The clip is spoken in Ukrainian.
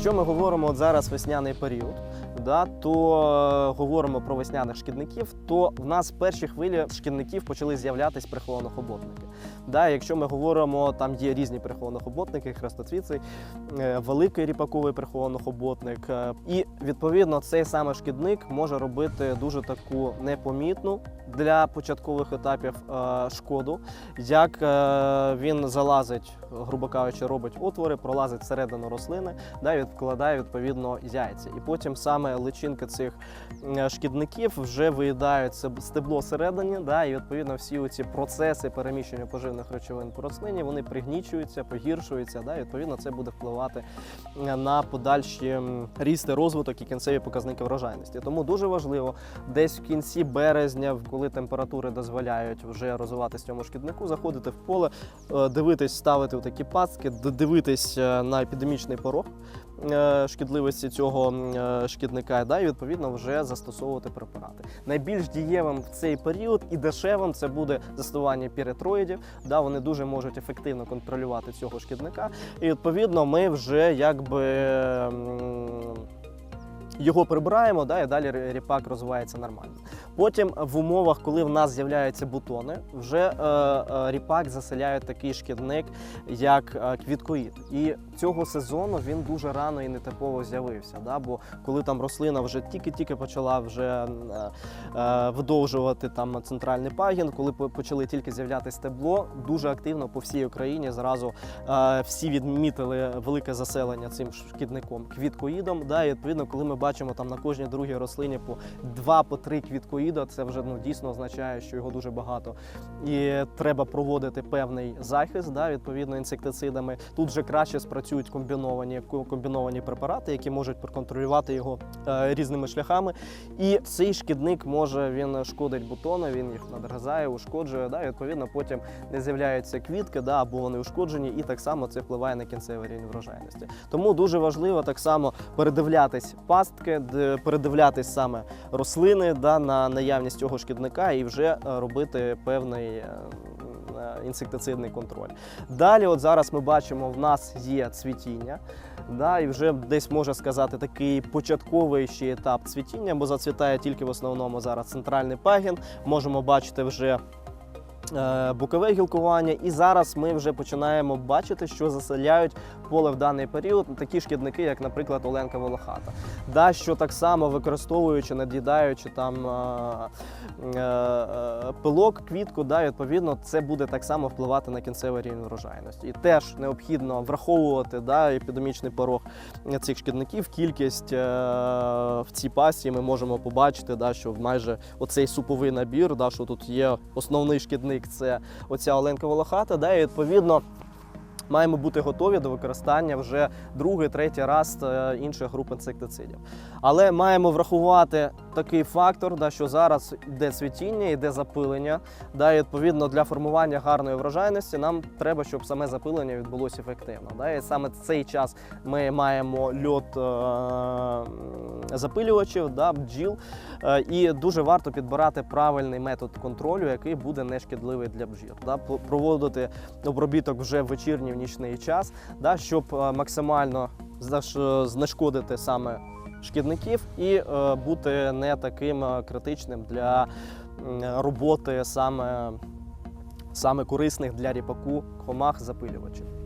Якщо ми говоримо от зараз весняний період, да, то е, говоримо про весняних шкідників, то в нас перші хвилі шкідників почали з'являтися прихолонохоботники. Да, якщо ми говоримо, там є різні прихолонохоботники, хрестоцвіцей, е, великий ріпаковий прихолонохоботник. е, І відповідно цей саме шкідник може робити дуже таку непомітну для початкових етапів шкоду, як він залазить, грубо кажучи, робить отвори, пролазить всередину рослини, да, відкладає відповідно яйця. І потім саме личинки цих шкідників вже виїдають стебло всередині, да, і відповідно всі ці процеси переміщення поживних речовин по рослині вони пригнічуються, погіршуються. Да, і відповідно це буде впливати на подальші і розвиток і кінцеві показники врожайності. Тому дуже важливо десь в кінці березня, коли температури дозволяють вже розвиватися цьому шкіднику, заходити в поле, е, дивитись, ставити такі пастки, дивитись е, на епідемічний порог шкідливості цього е, шкідника, да, і відповідно вже застосовувати препарати. Найбільш дієвим в цей період і дешевим це буде застосування піретроїдів. Да, вони дуже можуть ефективно контролювати цього шкідника. І відповідно ми вже якби. Його прибираємо, да, і далі ріпак розвивається нормально. Потім в умовах, коли в нас з'являються бутони, вже е, е, ріпак заселяє такий шкідник, як е, квіткоїд. І цього сезону він дуже рано і нетипово з'явився. Да? Бо коли там рослина вже тільки-тільки почала вже е, е, видовжувати там центральний пагін, коли почали тільки з'являтися стебло, дуже активно по всій Україні зразу е, всі відмітили велике заселення цим шкідником квіткоїдом. Да? І відповідно, коли ми бачимо там на кожній другій рослині по два по три квіткоїда, це вже ну дійсно означає, що його дуже багато. І треба проводити певний захист, да, відповідно інсектицидами. Тут вже краще спрацюють комбіновані комбіновані препарати, які можуть проконтролювати його е, різними шляхами. І цей шкідник може він шкодить бутони, він їх надрізає, ушкоджує. Да, відповідно потім не з'являються квітки, да, або вони ушкоджені, і так само це впливає на кінцевий рівень врожайності. Тому дуже важливо так само передивлятись пастки, де- передивлятись саме рослини да, на наявність цього шкідника і вже е, робити певний е, е, інсектицидний контроль. Далі, от зараз ми бачимо, в нас є цвітіння. Да, і вже десь можна сказати такий початковий ще етап цвітіння, бо зацвітає тільки в основному зараз центральний пагін. Можемо бачити вже бокове гілкування. І зараз ми вже починаємо бачити, що заселяють поле в даний період такі шкідники, як, наприклад, Оленка Волохата. Да, що так само використовуючи, над'їдаючи там е, е, е, пилок, квітку, да, відповідно, це буде так само впливати на кінцевий рівень врожайності. І теж необхідно враховувати да, епідемічний порог цих шкідників. Кількість е, в цій пасі ми можемо побачити, да, що майже оцей суповий набір, да, що тут є основний шкідник, це оця Оленка Волохата, да, і відповідно. Маємо бути готові до використання вже другий, третій раз е, інших груп інсектицидів. Але маємо врахувати такий фактор, да, що зараз йде цвітіння, йде запилення. Да, і відповідно для формування гарної врожайності нам треба, щоб саме запилення відбулося ефективно. Да, і саме цей час ми маємо льот е, запилювачів, да, бджіл. Е, і дуже варто підбирати правильний метод контролю, який буде нешкідливий для бджіл. Да, проводити обробіток вже в вечірній в нічний час, да, щоб е, максимально знешкодити саме шкідників і е, бути не таким е, критичним для роботи саме, саме корисних для ріпаку комах запилювачів.